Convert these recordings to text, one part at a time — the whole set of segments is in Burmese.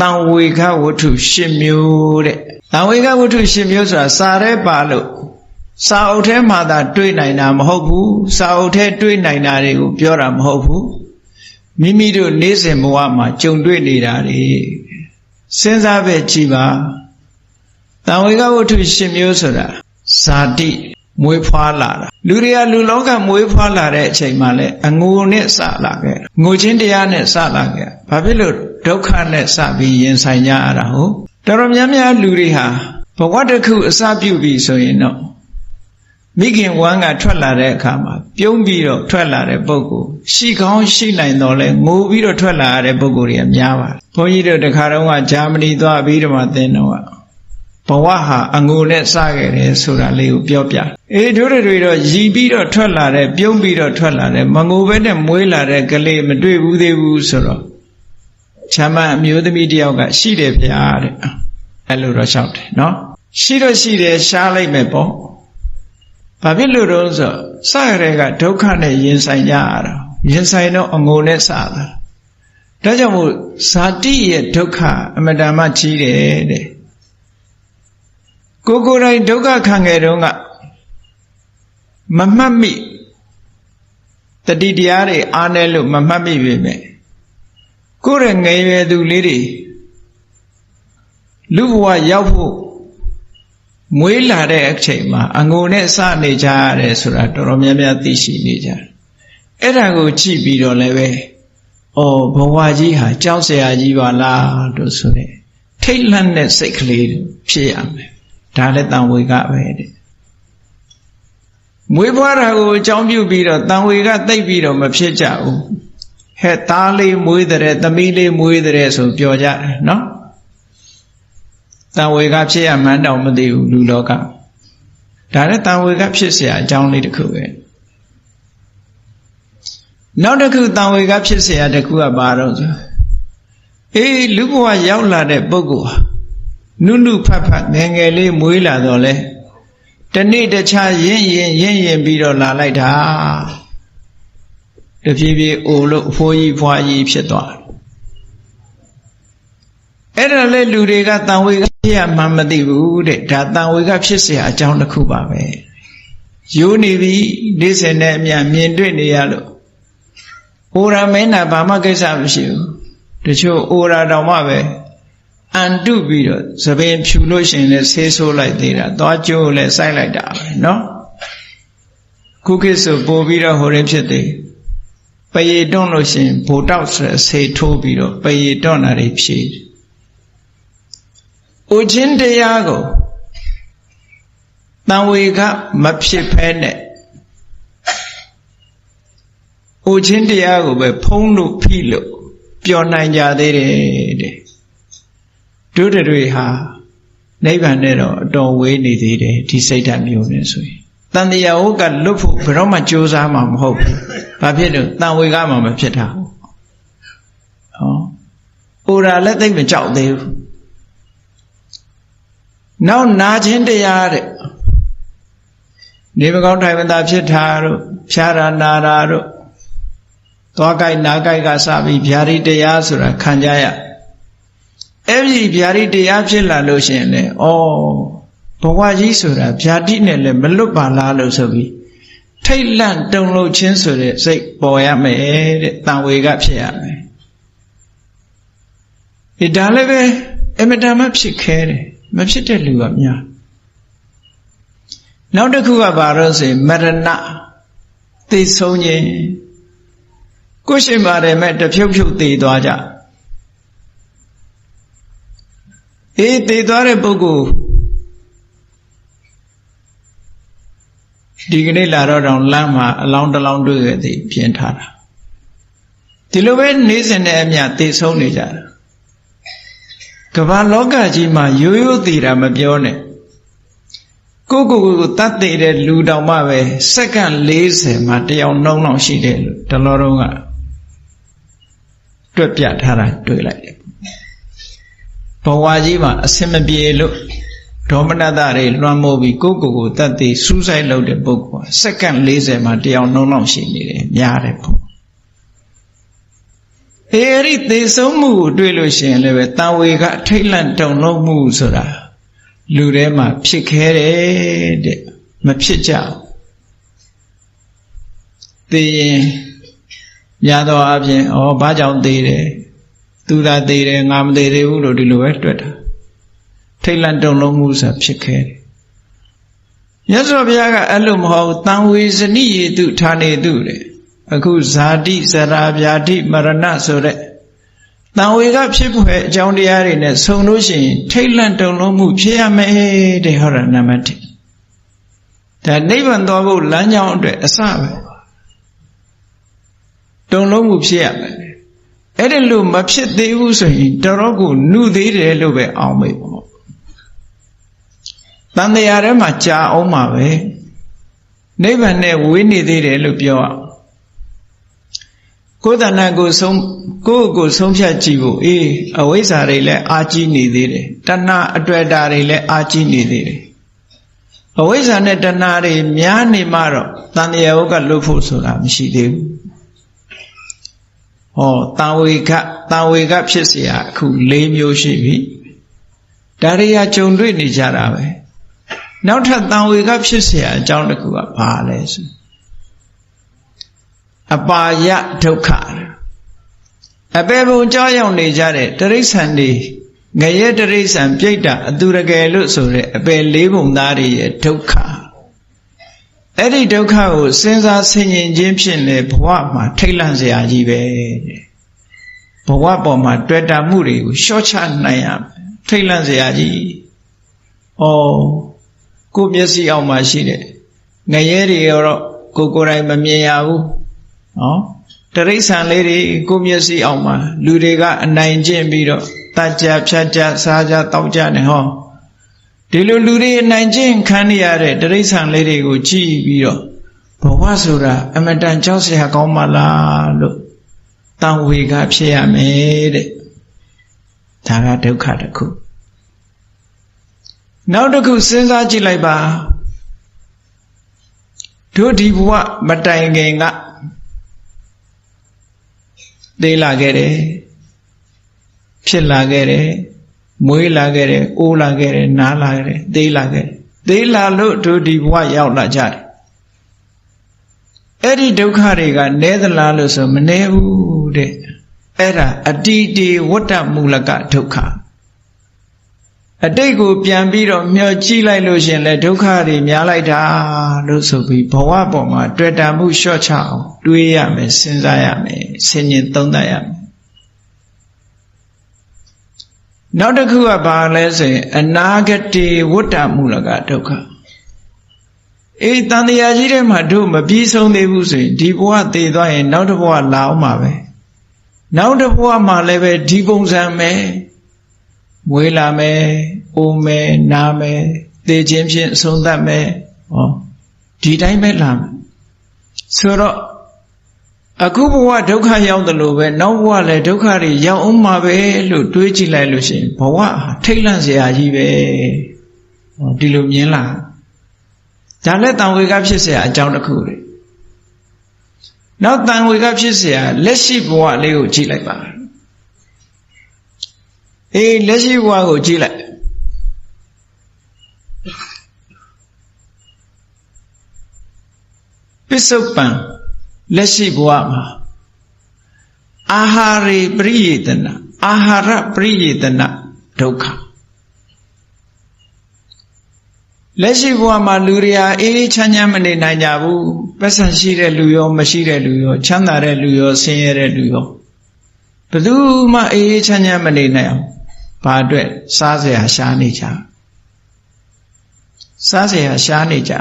တံဝေခဝတ္ထု၈မျိုးတဲ့တံဝေခဝတ္ထု၈မျိုးဆိုတာစာရဲပါလို့စာအုပ်ထဲမှာသာတွေ့နိုင်တာမဟုတ်ဘူးစာအုပ်ထဲတွေ့နိုင်တာတွေကိုပြောတာမဟုတ်ဘူးမိမိတို့နေ့စဉ်ဘဝမှာကြုံတွေ့နေတာတွေစဉ်းစားပဲကြည်ပါတံဝေကဝတ္ထု၈မျိုးဆိုတာဇာတိ မွေးဖွားလာတာလူတွေကလူလောကမွေးဖွားလာတဲ့အချိန်မှာလဲအငိုနဲ့စလာခဲ့ငိုချင်းတရားနဲ့စလာခဲ့ဘာဖြစ်လို့ဒုက္ခနဲ့စပြီးရင်ဆိုင်ကြရတာဟုတ်တော်တော်များများလူတွေဟာဘဝတစ်ခုအစပြုပြီဆိုရင်တော့မိခင်ဝမ်းကထွက်လာတဲ့အခါမှာပြုံးပြီးတော့ထွက်လာတဲ့ပုဂ္ဂိုလ်ရှိကောင်းရှိနိုင်တော့လဲငိုပြီးတော့ထွက်လာရတဲ့ပုဂ္ဂိုလ်တွေကများပါတယ်ဘုန်းကြီးတို့တခါတော့ကဂျာမနီသွားပြီးတော့မှသင်တော့ ဘဝဟာအငိုနဲ့စခဲ့တယ်ဆိုတာလေးကိုပြောပြအေးတို့တွေတော့ရည်ပြီးတော့ထွက်လာတဲ့ပြုံးပြီးတော့ထွက်လာတဲ့မငိုဘဲနဲ့မွေးလာတဲ့ကလေးမတွေ့ဘူးသေးဘူးဆိုတော့ချမ်းမအမျိုးသမီးတယောက်ကရှိတယ်ဗျာတဲ့အဲ့လိုတော့လျှောက်တယ်နော်ရှိတော့ရှိတယ်ရှားလိုက်မယ်ပေါ့ဘာဖြစ်လို့တော့ဆိုစရတဲ့ကဒုက္ခနဲ့ရင်ဆိုင်ကြရတာရင်ဆိုင်တော့အငိုနဲ့စတာဒါကြောင့်မို့ဇာတိရဲ့ဒုက္ခအမတန်မှကြီးတယ်တဲ့ ကိုကိုယ်တိုင်ဒုက္ခခံခဲ့တုန်းကမမှတ်မိတတိတရားတွေအားနေလို့မမှတ်မိပေမဲ့ကိုယ်ရဲ့ငယ်ရွယ်သူလေးတွေလူဘဝရောက်ဖို့မွေးလာတဲ့အချိန်မှာအငိုနဲ့စနေကြရတယ်ဆိုတာတော်တော်များများသိရှိနေကြတယ်။အဲ့ဒါကိုကြည့်ပြီးတော့လည်းပဲအော်ဘဝကြီးဟာကြောက်စရာကြီးပါလားလို့ဆိုတဲ့ထိတ်လန့်တဲ့စိတ်ကလေးဖြစ်ရမယ် ဒါလည်းတန်ဝေကပဲတဲ့မွေးဖွားတာကိုအကြောင်းပြုပြီးတော့တန်ဝေကတိတ်ပြီးတော့မဖြစ်ကြဘူးဟဲ့သားလေးမွေးတဲ့သမီးလေးမွေးတဲ့ဆိုပြောကြတယ်နော်တန်ဝေကဖြစ်ရမှန်းတော့မသိဘူးလူလောကဒါလည်းတန်ဝေကဖြစ်เสียအကြောင်းလေးတစ်ခုပဲနောက်တစ်ခုတန်ဝေကဖြစ်เสียတစ်ခုကဘာတော့ဆိုအေးလူဘဝရောက်လာတဲ့ပုဂ္ဂိုလ်ဟာ နုနုဖတ်ဖတ်ငယ်ငယ်လေးမွေးလာတော့လဲတနေ့တခြားရင့်ရင်ရင့်ရင်ပြီးတော့လာလိုက်တာတဖြည်းဖြည်းအိုလို့အဖိုးကြီးဖွားကြီးဖြစ်သွားအဲ့ဒါလေလူတွေကတန်ဝေကဖြစ်ရမှမသိဘူးတဲ့ဒါတန်ဝေကဖြစ်เสียအကြောင်းတစ်ခုပါပဲယူနေပြီနေ့စဉ်နဲ့အမြမြင်တွေ့နေရလို့အိုရာမင်းနာဘာမှကိစ္စမရှိဘူးတချို့အိုရာတောင်မှပဲ အန်တုပြီးတော့သပင်ဖြူလို့ရှိရင်လည်းဆေးဆိုးလိုက်သေးတာသွားကျိုးလည်းစိုက်လိုက်တာပဲနော်ခုခေတ်ဆိုပို့ပြီးတော့ဟိုရင်ဖြစ်သေးပရေတွန့်လို့ရှိရင်ဗိုလ်တောက်ဆိုတဲ့ဆေးထိုးပြီးတော့ပရေတွန့်တာတွေဖြည့်ဥချင်းတရားကိုတံဝေကမဖြစ်ဖဲနဲ့ဥချင်းတရားကိုပဲဖုံးလို့ဖိလို့ပျော်နိုင်ကြသေးတယ်တဲ့ တို့တွေဟာနိဗ္ဗာန်နဲ့တော့အတော်ဝေးနေသေးတယ်ဒီစိတ်ဓာတ်မျိုးနဲ့ဆိုရင်တန်တရားဟုတ်ကလွတ်ဖို့ဘယ်တော့မှကြိုးစားမှာမဟုတ်ဘူးဘာဖြစ်လို့တန်ဝေကမှမဖြစ်တာဟောအိုရာလည်းသိမကြောက်သေးဘူးနောက်နာခြင်းတရားတဲ့နေမကောင်းထိုင်မသာဖြစ်တာတို့ဖြာရာနာရာတို့သွားကြိုက်နာကြိုက်ကစပြီးဗျာဒိတရားဆိုတာခံကြရ အဲ့ဒီဗျာဒိတရားဖြစ်လာလို့ရှိရင်လေဩဘဝကြီးဆိုတာဗျာဒိနဲ့လည်းမလွတ်ပါလားလို့ဆိုပြီးထိတ်လန့်တုန်လှုပ်ခြင်းဆိုတဲ့စိတ်ပေါ်ရမယ်တဲ့တန်ဝေကဖြစ်ရမယ်ဒီဒါလည်းပဲအမတန်မှဖြစ်ခဲတယ်မဖြစ်တဲ့လူကများနောက်တစ်ခုကဘာလို့ဆိုရင်မရဏသိဆုံးခြင်းကိုရှိပါတယ်မဲ့တဖြုတ်ဖြုတ်သေးသွားကြ အေးသေးသွားတဲ့ပုဂ္ဂိုလ်ဒီကနေ့လာတော့တောင်လမ်းမှာအလောင်းတလောင်းတွေ့ခဲ့သည်ပြင်ထားတာဒီလိုပဲနေစဉ်နဲ့အမျှသေဆုံးနေကြတာကမ္ဘာလောကကြီးမှာရိုးရိုးသေးတာမပြောနဲ့ကိုကိုကိုကိုတတ်သေးတဲ့လူတောင်မှပဲစက္ကန့်40မှာတယောက်နှုံးနှောင်ရှိတယ်လို့တလောတော့ကတွက်ပြထားတာတွေ့လိုက်တယ် ဘဝကြီးမှာအစင်မပြေလို့ဒေါမနတတွေလွှမ်းမိုးပြီးကိုကိုကိုတတ်သေးစူးစိုက်လုပ်တဲ့ပုဂ္ဂိုလ်စက္ကန့်40မှာတယောက်နှုံးနှောင်ရှိနေတယ်များတယ်ပေါ့အေးအဲ့ဒီသေဆုံးမှုကိုတွေ့လို့ရှိရင်လည်းပဲတန်ဝေကထိတ်လန့်တုန်လှုပ်မှုဆိုတာလူထဲမှာဖြစ်ခဲတယ်တဲ့မဖြစ်ကြဘူးသေရင်ရသောအပြင်ဩဘာကြောင့်သေတယ် သူသာသေတယ်ငါမသေသေးဘူးလို့ဒီလိုပဲတွေ့တာထိတ်လန့်တုန်လှုပ်မှုဆိုတာဖြစ်ခဲတယ်မြတ်စွာဘုရားကအဲ့လိုမဟုတ်တန်ဝေဇနိယေတုဌာနေတုတဲ့အခုဇာတိဇရာဗျာတိမရဏဆိုတဲ့တန်ဝေကဖြစ်ဖွယ်အကြောင်းတရားတွေနဲ့ဆုံလို့ရှိရင်ထိတ်လန့်တုန်လှုပ်မှုဖြစ်ရမယ်တဲ့ဟောတာနံပါတ်1ဒါနိဗ္ဗာန်သွားဖို့လမ်းကြောင်းအတွက်အစပဲတုန်လှုပ်မှုဖြစ်ရမယ် အဲ့ဒီလိုမဖြစ်သေးဘူးဆိုရင်တော်တော်ကိုနှုသေးတယ်လို့ပဲအောင်မေပေါ့တန်တရားထဲမှာကြာအောင်မှာပဲနိဗ္ဗာန်နဲ့ဝေးနေသေးတယ်လို့ပြောအောင်ကိုယ်တဏ္ဍကိုဆုံးကိုယ့်ကိုဆုံးဖြတ်ကြည့်ဖို့အေးအဝိဇ္ဇာတွေလည်းအာကြီးနေသေးတယ်တဏှအတွေ့အတာတွေလည်းအာကြီးနေသေးတယ်အဝိဇ္ဇာနဲ့တဏှတွေများနေမှတော့တန်တရားဟုတ်ကလွတ်ဖို့ဆိုတာမရှိသေးဘူး ဟောတန်ဝေကတန်ဝေကဖြစ်เสียအခု၄မျိုးရှိပြီဒါရိယာကြုံတွေ့နေကြတာပဲနောက်ထပ်တန်ဝေကဖြစ်เสียအကြောင်းတစ်ခုကဘာလဲဆိုအပါယဒုက္ခအပေပုံကြောရောက်နေကြတဲ့တရိษံတွေငရဲတရိษံပြိတ္တာအသူရကယ်လို့ဆိုတဲ့အပေလေးပုံသားတွေရဲ့ဒုက္ခ အဲ့ဒီဒုက္ခကိုစဉ်းစားဆင်ခြင်ခြင်းဖြင့်လေဘဝမှာထိတ်လန့်စရာကြီးပဲဘဝပေါ်မှာတွေ့တာမှုတွေကိုရှော့ချနိုင်ရမယ်ထိတ်လန့်စရာကြီးဩကိုမျက်စိအောက်မှာရှိတဲ့ငရဲတွေရောကိုကိုယ်တိုင်မမြင်ရဘူးနော်တရိษံလေးတွေကိုမျက်စိအောက်မှာလူတွေကအနိုင်ကျင့်ပြီးတော့တကြဖြတ်ကြစားကြတောက်ကြနေဟော ဒီလိုလူတွေအနိုင်ကျင့်ခံရတဲ့တရိษံလေးတွေကိုကြည့်ပြီးတော့ဘဝဆိုတာအမတန်ကြောက်စရာကောင်းပါလားလို့တန်ဝေကဖြစ်ရမယ်တဲ့ဒါကဒုက္ခတစ်ခုနောက်တစ်ခုစဉ်းစားကြည့်လိုက်ပါတို့ဒီဘဝမတိုင်ခင်ကသေးလာခဲ့တယ်ဖြစ်လာခဲ့တယ် မွေးလာခဲ့တယ်အိုးလာခဲ့တယ်နားလာခဲ့တယ်သေးလာခဲ့တယ်သေးလာလို့တို့ဒီဘဝရောက်လာကြတယ်အဲ့ဒီဒုက္ခတွေကနဲသလားလို့ဆိုမနဲဘူးတဲ့အဲ့ဒါအတိတေဝတ္တမူလကဒုက္ခအတိတ်ကိုပြန်ပြီးတော့မျှော်ကြည့်လိုက်လို့ရှင်လေဒုက္ခတွေများလိုက်တာလို့ဆိုပြီးဘဝပေါ်မှာတွေ့တာမှုလျှော့ချအောင်တွေးရမယ်စဉ်းစားရမယ်ဆင်ញင်သုံးသပ်ရမယ် နောက်တစ်ခုကဘာလဲဆိုရင်အနာဂတိဝတ္တမူလကဒုက္ခအေးတန်တရားကြီးထဲမှာတို့မပြီးဆုံးသေးဘူးဆိုရင်ဒီဘဝတည်သွားရင်နောက်တစ်ဘဝလာအောင်မှာပဲနောက်တစ်ဘဝမှာလည်းပဲဒီပုံစံပဲမွေးလာမယ်အိုးမယ်နားမယ်သေခြင်းဖြင့်အဆုံးသတ်မယ်ဟောဒီတိုင်းပဲလာမယ်ဆိုတော့ အခုဘဝဒုက္ခရောက်တယ်လို့ပဲနောက်ဘဝလည်းဒုက္ခတွေရောက်အောင်မှာပဲလို့တွေးကြည့်လိုက်လို့ရှိရင်ဘဝထိတ်လန့်စရာကြီးပဲဟောဒီလိုမြင်လားဒါလည်းတန်ဝေကဖြစ်เสียအကြောင်းတစ်ခုလေနောက်တန်ဝေကဖြစ်เสียလက်ရှိဘဝလေးကိုကြည့်လိုက်ပါအေးလက်ရှိဘဝကိုကြည့်လိုက်ပစ္စုပန် လက်ရှိဘဝမှာအာဟာရေပရိယေတနာအာဟာရပရိယေတနာဒုက္ခလက်ရှိဘဝမှာလူတွေဟာအေးအေးချမ်းချမ်းမနေနိုင်ကြဘူးပတ်စံရှိတဲ့လူရောမရှိတဲ့လူရောချမ်းသာတဲ့လူရောဆင်းရဲတဲ့လူရောဘယ်သူမှအေးအေးချမ်းချမ်းမနေနိုင်အောင်ဘာအတွက်စားเสียရှားနေကြစားเสียရှားနေကြ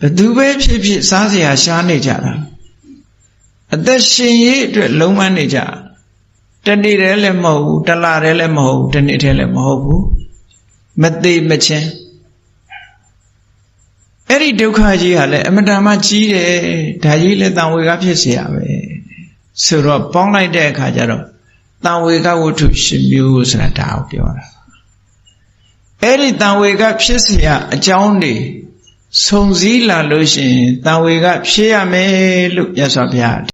ဘသူပဲဖြစ်ဖြစ်စားเสียရှားနေကြတာအသက်ရှင်ရေးအတွက်လုံးမနေကြတနေ့တည်းလည်းမဟုတ်ဘူးတလတည်းလည်းမဟုတ်ဘူးတနေ့တည်းလည်းမဟုတ်ဘူးမသေးမချင်းအဲ့ဒီဒုက္ခကြီးဟာလည်းအမတန်မှကြီးတယ်ဒါကြီးလည်းတန်ဝေကဖြစ်เสียရပဲဆိုတော့ပေါင်းလိုက်တဲ့အခါကျတော့တန်ဝေကဝတ္ထုရှင်မျိုးဆိုတာဒါကိုပြောတာအဲ့ဒီတန်ဝေကဖြစ်เสียအကြောင်းတွေ စုံစည်းလာလို့ရှိရင်တန်ဝေက ဖြစ်ရမယ်လို့မြတ်စွာဘုရားအ